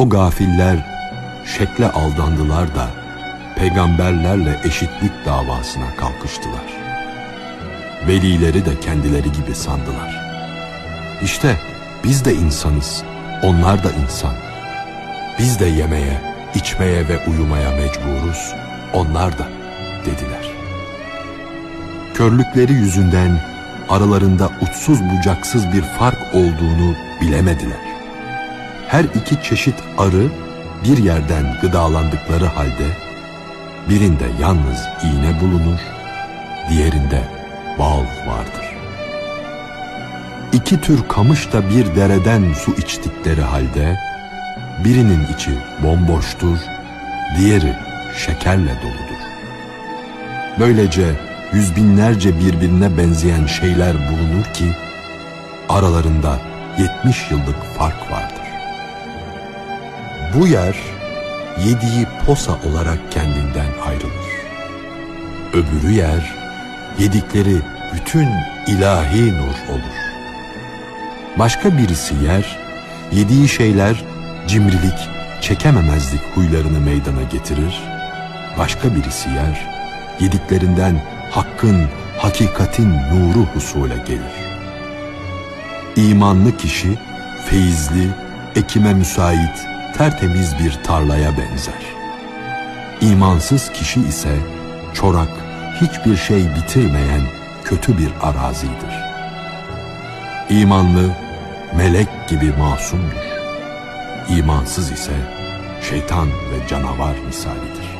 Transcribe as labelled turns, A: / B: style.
A: O gafiller şekle aldandılar da peygamberlerle eşitlik davasına kalkıştılar. Velileri de kendileri gibi sandılar. İşte biz de insanız, onlar da insan. Biz de yemeye, içmeye ve uyumaya mecburuz, onlar da dediler. Körlükleri yüzünden aralarında uçsuz bucaksız bir fark olduğunu bilemediler. Her iki çeşit arı bir yerden gıdalandıkları halde birinde yalnız iğne bulunur, diğerinde bal vardır. İki tür kamış da bir dereden su içtikleri halde birinin içi bomboştur, diğeri şekerle doludur. Böylece yüz binlerce birbirine benzeyen şeyler bulunur ki aralarında yetmiş yıllık fark vardır. Bu yer yediği posa olarak kendinden ayrılır. Öbürü yer yedikleri bütün ilahi nur olur. Başka birisi yer, yediği şeyler cimrilik, çekememezlik huylarını meydana getirir. Başka birisi yer, yediklerinden hakkın, hakikatin nuru husule gelir. İmanlı kişi, feyizli, ekime müsait, tertemiz bir tarlaya benzer. İmansız kişi ise çorak, hiçbir şey bitirmeyen kötü bir arazidir. İmanlı, melek gibi masumdur. İmansız ise şeytan ve canavar misalidir.